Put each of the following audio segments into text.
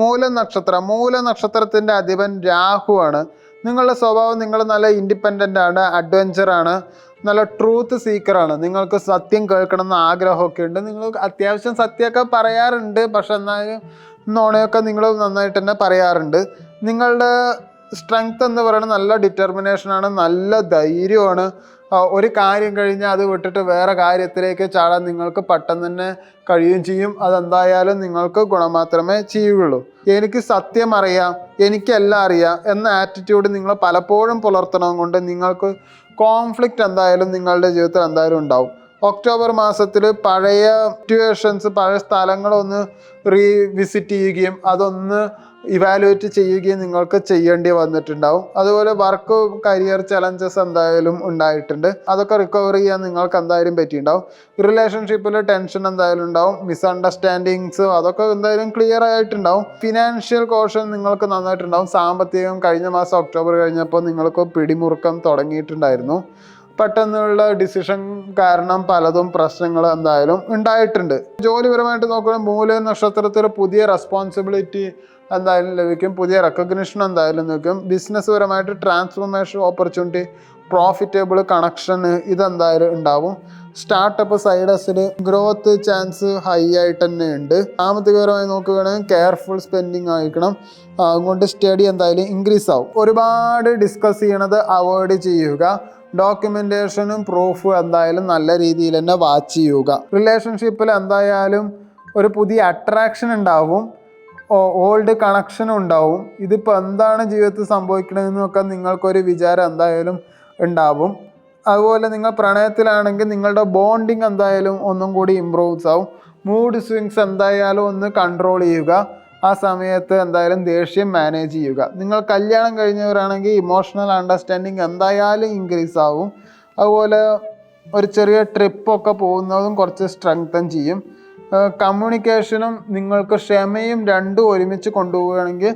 മൂല നക്ഷത്രം മൂല നക്ഷത്രത്തിന്റെ അധിപൻ രാഹുവാണ്. നിങ്ങളുടെ സ്വഭാവം നിങ്ങൾ നല്ല ഇൻഡിപെൻഡന്റ് ആണ് അഡ്വഞ്ചർ ആണ് നല്ല ട്രൂത്ത് സീക്കറാണ് നിങ്ങൾക്ക് സത്യം കേൾക്കണം എന്ന് ആഗ്രഹമൊക്കെ ഉണ്ട്. നിങ്ങൾ അത്യാവശ്യം സത്യമൊക്കെ പറയാറുണ്ട്. പക്ഷെ എന്നാലും നോണയൊക്കെ നിങ്ങൾ നന്നായിട്ട് തന്നെ പറയാറുണ്ട്. നിങ്ങളുടെ സ്ട്രെങ്ത് എന്ന് പറയുന്നത് നല്ല ഡിറ്റർമിനേഷനാണ് നല്ല ധൈര്യമാണ്. ഒരു കാര്യം കഴിഞ്ഞാൽ അത് വിട്ടിട്ട് വേറെ കാര്യത്തിലേക്ക് ചാടാൻ നിങ്ങൾക്ക് പെട്ടെന്ന് തന്നെ കഴിയുകയും ചെയ്യും. അതെന്തായാലും നിങ്ങൾക്ക് ഗുണം മാത്രമേ ചെയ്യുകയുള്ളൂ. എനിക്ക് സത്യം അറിയാം എനിക്കെല്ലാം അറിയാം എന്ന ആറ്റിറ്റ്യൂഡ് നിങ്ങൾ പലപ്പോഴും പുലർത്തണം കൊണ്ട് നിങ്ങൾക്ക് കോൺഫ്ലിക്റ്റ് എന്തായാലും നിങ്ങളുടെ ജീവിതത്തിൽ എന്തായാലും ഉണ്ടാവും. ഒക്ടോബർ മാസത്തിൽ പഴയ സിറ്റുവേഷൻസ് പഴയ സ്ഥലങ്ങളൊന്ന് റീവിസിറ്റ് ചെയ്യുകയും അതൊന്ന് ഇവാലുവേറ്റ് ചെയ്യുകയും നിങ്ങൾക്ക് ചെയ്യേണ്ടി വന്നിട്ടുണ്ടാവും. അതുപോലെ വർക്ക് കരിയർ ചലഞ്ചസ് എന്തായാലും ഉണ്ടായിട്ടുണ്ട്. അതൊക്കെ റിക്കവർ ചെയ്യാൻ നിങ്ങൾക്ക് എന്തായാലും പറ്റിയിട്ടുണ്ടാവും. റിലേഷൻഷിപ്പിൽ ടെൻഷൻ എന്തായാലും ഉണ്ടാവും. മിസ്അണ്ടർസ്റ്റാൻഡിങ്സ് അതൊക്കെ എന്തായാലും ക്ലിയർ ആയിട്ടുണ്ടാവും. ഫിനാൻഷ്യൽ കോഷൻ നിങ്ങൾക്ക് നന്നായിട്ടുണ്ടാവും. സാമ്പത്തികം കഴിഞ്ഞ മാസം ഒക്ടോബർ കഴിഞ്ഞപ്പോൾ നിങ്ങൾക്ക് പിടിമുറുക്കം തുടങ്ങിയിട്ടുണ്ടായിരുന്നു. പെട്ടെന്നുള്ള ഡിസിഷൻ കാരണം പലതും പ്രശ്നങ്ങൾ എന്തായാലും ഉണ്ടായിട്ടുണ്ട്. ജോലിപരമായിട്ട് നോക്കുകയാണെങ്കിൽ മൂല നക്ഷത്രത്തിൽ പുതിയ റെസ്പോൺസിബിലിറ്റി എന്തായാലും ലഭിക്കും. പുതിയ റെക്കഗ്നിഷൻ എന്തായാലും ലഭിക്കും. ബിസിനസ് പരമായിട്ട് ട്രാൻസ്ഫോർമേഷൻ ഓപ്പർച്യൂണിറ്റി പ്രോഫിറ്റബിൾ കണക്ഷൻ ഇതെന്തായാലും ഉണ്ടാവും. സ്റ്റാർട്ടപ്പ് സൈഡസിൽ ഗ്രോത്ത് ചാൻസ് ഹൈ ആയിട്ട് തന്നെ ഉണ്ട്. സാമ്പത്തികപരമായി നോക്കുകയാണെങ്കിൽ കെയർഫുൾ സ്പെൻഡിങ് ആയിരിക്കണം. അതുകൊണ്ട് സ്റ്റഡി എന്തായാലും ഇൻക്രീസ് ആവും. ഒരുപാട് ഡിസ്കസ് ചെയ്യണത് അവോയ്ഡ് ചെയ്യുക. ഡോക്യുമെന്റേഷനും പ്രൂഫും എന്തായാലും നല്ല രീതിയിൽ തന്നെ വാച്ച് ചെയ്യുക. റിലേഷൻഷിപ്പിൽ എന്തായാലും ഒരു പുതിയ അട്രാക്ഷൻ ഉണ്ടാവും. ഓൾഡ് കണക്ഷൻ ഉണ്ടാവും. ഇതിപ്പോൾ എന്താണ് ജീവിതത്തിൽ സംഭവിക്കണമെന്നൊക്കെ നിങ്ങൾക്കൊരു വിചാരം എന്തായാലും ഉണ്ടാവും. അതുപോലെ നിങ്ങൾ പ്രണയത്തിലാണെങ്കിൽ നിങ്ങളുടെ ബോണ്ടിങ് എന്തായാലും ഒന്നും കൂടി ഇമ്പ്രൂവ്സ് ആവും. മൂഡ് സ്വിങ്സ് എന്തായാലും ഒന്ന് കൺട്രോൾ ചെയ്യുക. ആ സമയത്ത് എന്തായാലും ദേഷ്യം മാനേജ് ചെയ്യുക. നിങ്ങൾ കല്യാണം കഴിഞ്ഞവരാണെങ്കിൽ ഇമോഷണൽ അണ്ടർസ്റ്റാൻഡിങ് എന്തായാലും ഇൻക്രീസ് ആവും. അതുപോലെ ഒരു ചെറിയ ട്രിപ്പൊക്കെ പോകുന്നതും കുറച്ച് സ്ട്രെങ്തൻ ചെയ്യും. കമ്മ്യൂണിക്കേഷനും നിങ്ങൾക്ക് ക്ഷമയും രണ്ടും ഒരുമിച്ച് കൊണ്ടുപോവുകയാണെങ്കിൽ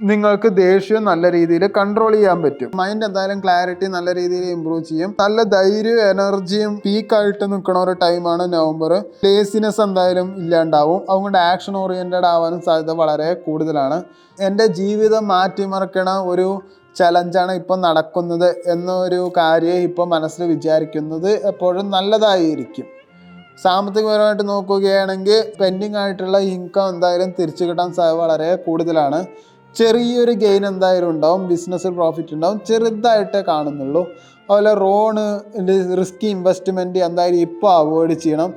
നിങ്ങൾക്ക് ദേഷ്യം നല്ല രീതിയിൽ കൺട്രോൾ ചെയ്യാൻ പറ്റും. മൈൻഡ് എന്തായാലും ക്ലാരിറ്റി നല്ല രീതിയിൽ ഇമ്പ്രൂവ് ചെയ്യും. നല്ല ധൈര്യവും എനർജിയും പീക്കായിട്ട് നിൽക്കുന്ന ഒരു ടൈമാണ് നവംബർ ലേസിനെസ് എന്തായാലും ഇല്ലാണ്ടാവും. അതുകൊണ്ട് ആക്ഷൻ ഓറിയന്റഡ് ആവാനും സാധ്യത വളരെ കൂടുതലാണ്. എന്റെ ജീവിതം മാറ്റിമറിക്കണ ഒരു ചലഞ്ചാണ് ഇപ്പം നടക്കുന്നത് എന്നൊരു കാര്യം ഇപ്പം മനസ്സിൽ വിചാരിക്കുന്നത് എപ്പോഴും നല്ലതായിരിക്കും. സാമ്പത്തികപരമായിട്ട് നോക്കുകയാണെങ്കിൽ പെൻഡിങ് ആയിട്ടുള്ള ഇൻകം എന്തായാലും തിരിച്ചു കിട്ടാൻ സാധ്യത വളരെ കൂടുതലാണ്. ചെറിയൊരു ഗെയിൻ എന്തായാലും ഉണ്ടാവും ബിസിനസ്സിൽ പ്രോഫിറ്റ് ഉണ്ടാവും ചെറുതായിട്ടേ കാണുന്നുള്ളൂ. അതുപോലെ റോണ് റിസ്കി ഇൻവെസ്റ്റ്മെന്റ് എന്തായാലും ഇപ്പോൾ അവോയ്ഡ് ചെയ്യണം.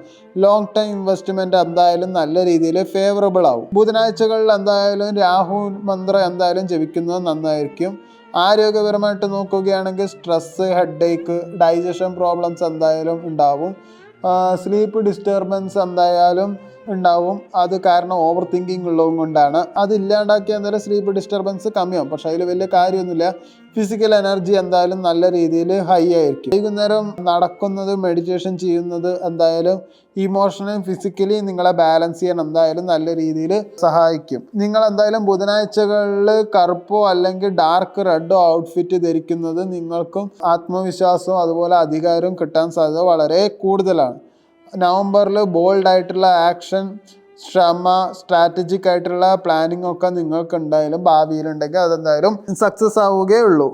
ലോങ് ടൈം ഇൻവെസ്റ്റ്മെന്റ് എന്തായാലും നല്ല രീതിയിൽ ഫേവറബിൾ ആവും. ബുധനാഴ്ചകളിൽ എന്തായാലും രാഹു മന്ത്രം എന്തായാലും ജപിക്കുന്നത് നന്നായിരിക്കും. ആരോഗ്യപരമായിട്ട് നോക്കുകയാണെങ്കിൽ stress headache digestion problems എന്തായാലും ഉണ്ടാവും. സ്ലീപ്പ് ഡിസ്റ്റർബൻസ് എന്തായാലും ഉണ്ടാവും. അത് കാരണം ഓവർ തിങ്കിങ് ഉള്ളതും കൊണ്ടാണ്. അത് ഇല്ലാണ്ടാക്കിയ നേരം സ്ലീപ്പ് ഡിസ്റ്റർബൻസ് കമ്മിയാവും. പക്ഷേ അതിൽ വലിയ കാര്യമൊന്നുമില്ല. ഫിസിക്കൽ എനർജി എന്തായാലും നല്ല രീതിയിൽ ഹൈ ആയിരിക്കും. വൈകുന്നേരം നടക്കുന്നത് മെഡിറ്റേഷൻ ചെയ്യുന്നത് എന്തായാലും ഇമോഷണലും ഫിസിക്കലി നിങ്ങളെ ബാലൻസ് ചെയ്യാൻ എന്തായാലും നല്ല രീതിയിൽ സഹായിക്കും. നിങ്ങൾ എന്തായാലും ബുധനാഴ്ചകളിൽ കറുപ്പോ അല്ലെങ്കിൽ ഡാർക്ക് റെഡോ ഔട്ട്ഫിറ്റ് ധരിക്കുന്നത് നിങ്ങൾക്കും ആത്മവിശ്വാസവും അതുപോലെ അധികാരവും കിട്ടാൻ സാധ്യത വളരെ കൂടുതലാണ്. നവംബറിൽ ബോൾഡ് ആയിട്ടുള്ള ആക്ഷൻ ശ്രമ സ്ട്രാറ്റജിക് ആയിട്ടുള്ള പ്ലാനിങ് ഒക്കെ നിങ്ങൾക്ക് എന്തായാലും ഭാവിയിലുണ്ടെങ്കിൽ അതെന്തായാലും സക്സസ് ആവുകയുള്ളൂ.